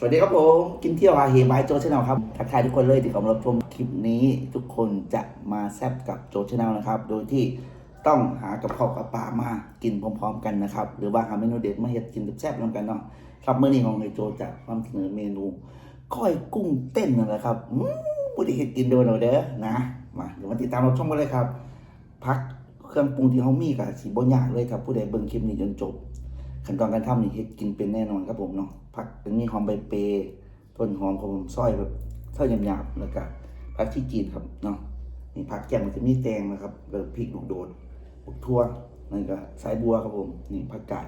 สวัสดีครับผม กินเที่ยวอาเฮบายโจชแนลครับทักทายทุกคนเลยที่กำลังรับชมคลิปนี้ทุกคนจะมาแซบกับโจชแนลนะครับ โดยที่ต้องหากับข้าวกับปลามากินพร้อมๆกันนะครับ หรือว่าหาเมนูเด็ดมาเฮ็ดกินแซ่บๆร่วมกันเนาะครับเมื่อนี้ของไอโจจะนำเสนอเมนูก้อยกุ้งเต้นนั่นแหละครับอืมผู้ที่เฮ็ดกินโดนเอาเด้อนะมาเดี๋ยวมาติดตามรับชมกันเลยครับ พักเครื่องปรุงที่เขามีกับสีบ่ยากเลยครับผู้ใดเบิ่งคลิปนี้จนจบ ขั้นตอนการทำนี่เฮ็ดกินเป็นแน่นอนครับผมเนาะผักเป็นมีหอมใบเปรย์ต้นหอมของผมซอยแบบซอยหยาบๆแล้วก็ผักชีจีนครับเนาะนี่ผักแกงมันจะมีแตงนะครับแล้วพริกลูกโดดลูกทั่วนั่นก็สายบัวครับผมนี่ผักกาด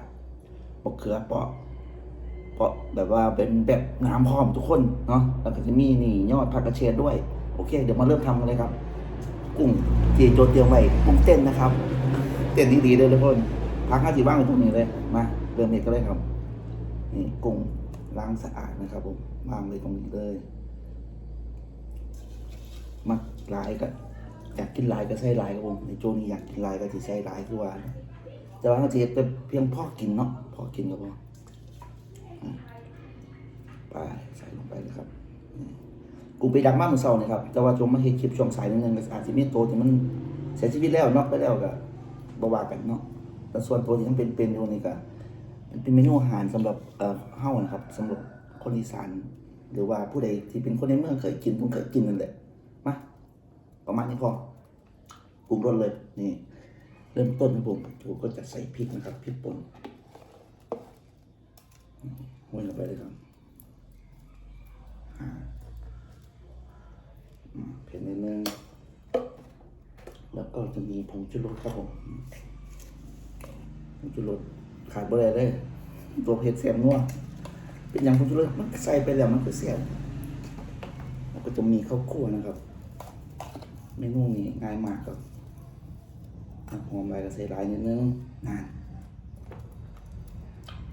มะเขือเปาะเปาะแบบว่าเป็นแบบน้ำพร้อมทุกคนเนาะแล้วก็จะมีนี่ยอดผักกระเฉดด้วยโอเค เดี๋ยวมาเริ่มทำกันเลยครับ กุ้งที่โจเตียมไว้กุ้งเต้นนะครับ เต้นดีๆเลยทุกคนพักห้าสิบบ้างไว้ตรงนี้เลยมา เริ่มเอกก็เลยครับ นี่กุ้งล้างสะอาดนะครับผมวางไว้ตรงนี้เลย มักลายก็อยากกินลายก็ใส่ลายครับผมในโจนี้อยากกินลายก็จะใส่ลายคือว่านะแต่ว่าเราจะเฮ็ดแต่เพียงพอกินเนาะพอกินก็พออะไปใส่ลงไปเลยครับกูไปดักมากเมื่อเช้านี่ครับ แต่ว่าจงมาเฮ็ดคลิปช่วงสายนึงก็อาจจะมีโตที่มันเสียชีวิตแล้วเนอกไปแล้วก็บวากันเนาะแต่ส่วนตัวที่ยังเป็นเป็นอยู่นี่ก็มัน เป็นเมนูอาหารสำหรับเอ่อเฮ้านะครับสำหรับคนอีสาน หรือว่าผู้ใดที่เป็นคนในเมืองเคยกินต้องเคยกินนั่นแหละมาประมาณนี้พอปรุงรสเลยนี่เริ่มต้นนะผมผมก็จะใส่พริกนะครับพริกป่นห้วยลงไปเลยครับเผ็ดนิดนึงแล้วก็จะมีผงชูรสครับผมผงชูรส ขาดบ่ได้เลยตัวเผ็ดแสบนัวเป็นอย่างผมจะเลมันใส่ไปแล้วมันก็แสบแล้วก็จะมีข้าวคั่วนะครับ เมนูนี้ง่ายมากครับน้ำหอมลายก็ใส่หลายนิดนึงนาน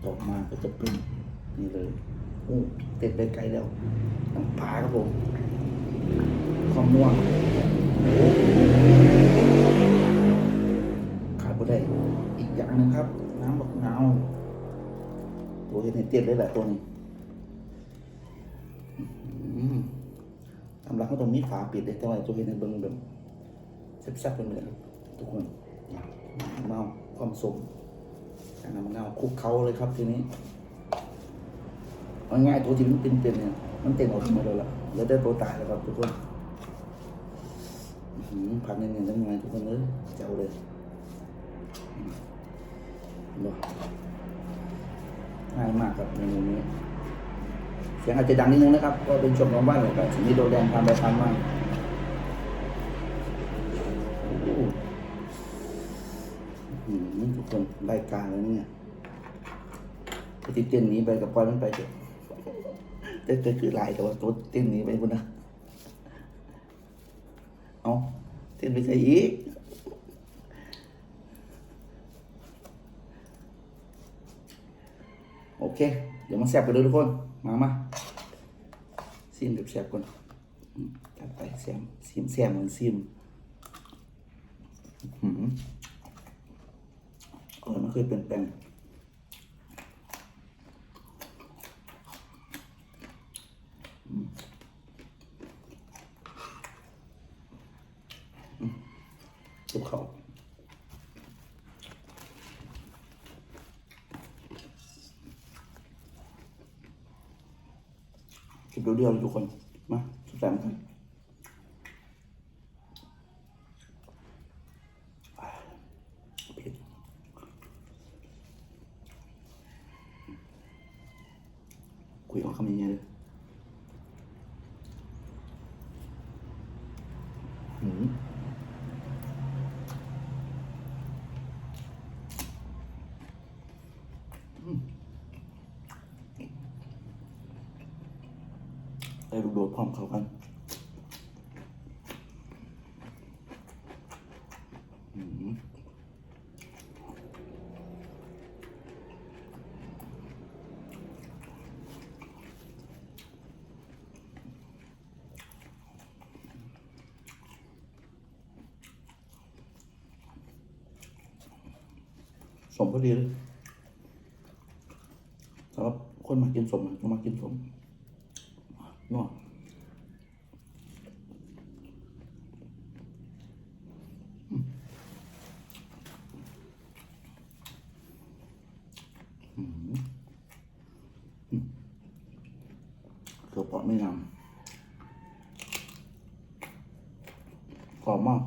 ต่อมาก็จะเป็นนี่เลยอู้เต็ดไปไกลแล้วน้ำปลาครับผมความนัวขาดบ่ได้อีกอย่างหนึงครับ น้ำบักนาวตัวเห็นในเตียนเลยแหละตัวนี้อื้อหือตำรักเขาตรงนี้ฝาปิดเลยแต่ว่าตัวเห็นในเบิ้งแบบแซ่บๆเป็นเลยทุกคนน้ำมาความสมจากน้ำมะนาวคลุกเคล้าเลยครับทีนี้เอาง่ายๆตัวที่มันเป็นๆเนี่ยมันเต็มออกมาแล้วล่ะเหลือแต่ตัวตายแล้วครับทุกคนผัดเนียนๆทั้งไงทุกคนเลยเจ้าเลย บ่ง่ายมากครับเมนูนี้เสียงอาจจะดังนิดนึงนะครับ ก็เป็นช่วงของบ้านเลยครับสิ่งที่โดนแดงทำไปทำมาโอ้โหอื้อหือทุกคนรายการแล้วเนี่ยไปติดเต้นนี้ไปกับปอยมันไปเถอะแต่แต่คือลายแต่ว่าตัวเต้นนี้ไปบนนะเอาเต้นไปใส่อีก โอ เค เดี๋ยวมาแซบกันเลยทุกคน มามาซิมแบบแซบก่อนจัดไปแซมซิมแซมเหมือนซิมอื้อหืมเออมันเคยเปลี่ยนแปลงอืมอืมทุกเขา คลิปเดียวๆทุกคน มาสุดแสนกันคุยออกคำยังไงเลยหืมได้ ลูกโดดพร้อมเขากันสมพอดีเลยสำหรับคนมากินสมก็มากินสม เนัวอืมอืมอืมเกือบปอไม่งามกรอบมาก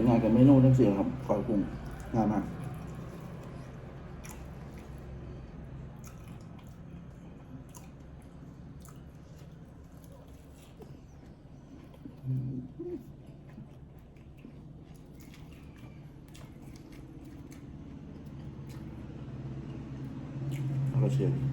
อนงานกับเมนูทั้งสี่ครับคอยปรุงง่ายมากเชียร์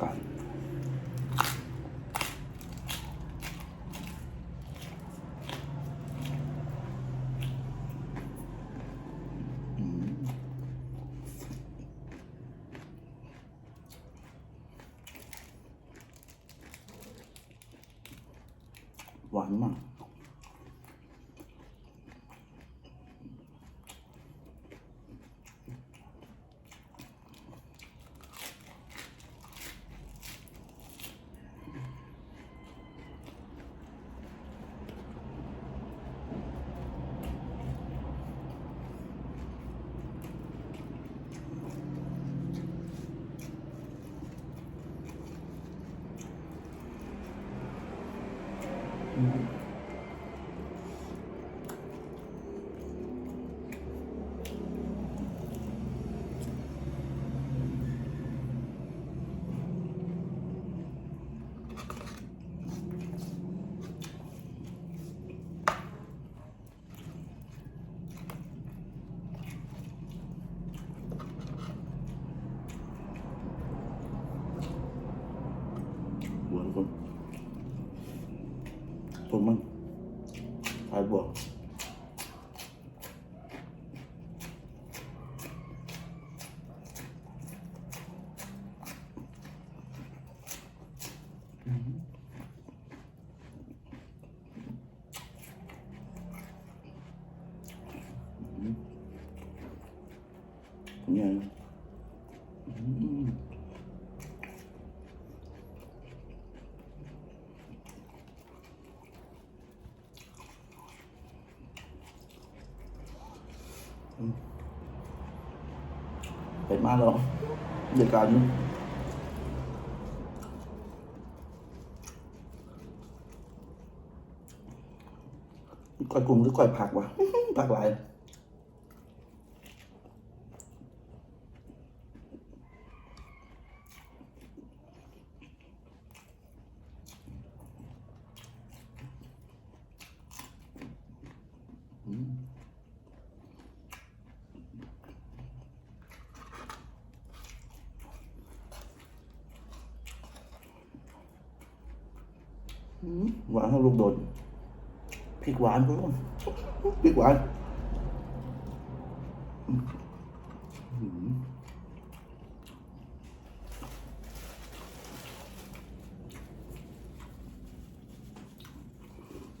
ประกาศอืมหวานมาก หัวทุกคน ผมมันทายบวกเนี่ยอืม ไปมาแล้วเดี๋ยวกันก่อยกุ้งหรือก่อยผักวะผักหลาย หวานเท่าลูกโดนพริกหวานคุณผู้ชมพริกหวาน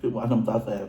พริกหวานน้ำตาแสบ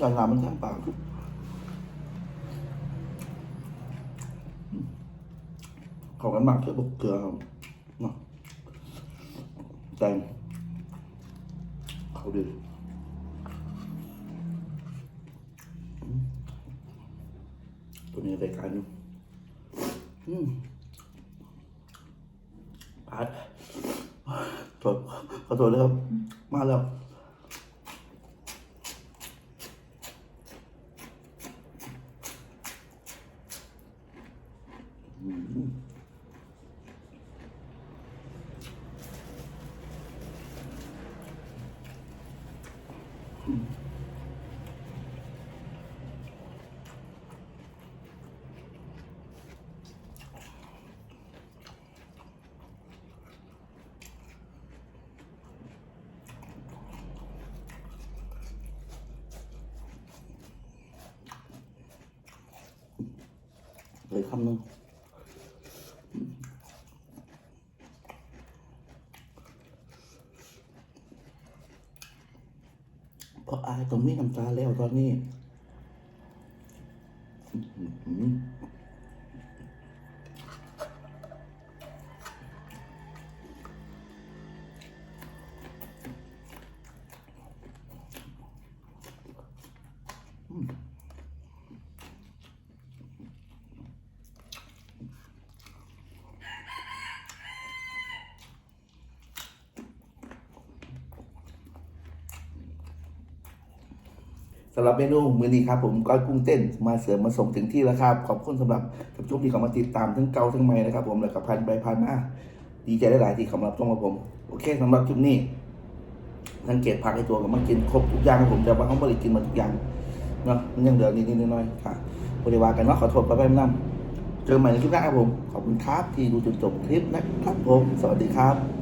ด้านหนามันแทงปากเข้ากันมากเลยบกเกลือเนาะแตงเขาดีตัวนี้รายการอยู่อืมปาดขอขอโทษเลยครับ มาแล้ว เลยคำนึงเพราะอายตรงนี้น้ำตาแล้วตอนนี้ สำหรับเมนูมื้อนี้ครับผมก้อยกุ้งเต้นมาเสริมมาส่งถึงที่แล้วครับ ขอบคุณสำหรับท่านผู้ชมที่เข้ามาติดตามทั้งเก่าทั้งใหม่นะครับ ผมแล้วก็พันไปพันมาดีใจได้หลายที่เข้ามารับชมกับผม โอเคสำหรับคลิปนี้สังเกตผักในตัวกับมากินครบทุกอย่างครับผมแต่ว่าเขาบริกินมาทุกอย่างเนาะมันยังเหลือนิดๆหน้อยๆค่ะบริวารกันเนาะขอโทษไปไปน้ำเจอกันใหม่ในคลิปหน้าครับผม ขอบคุณครับที่ดูจนจบคลิปนะครับผม สวัสดีครับ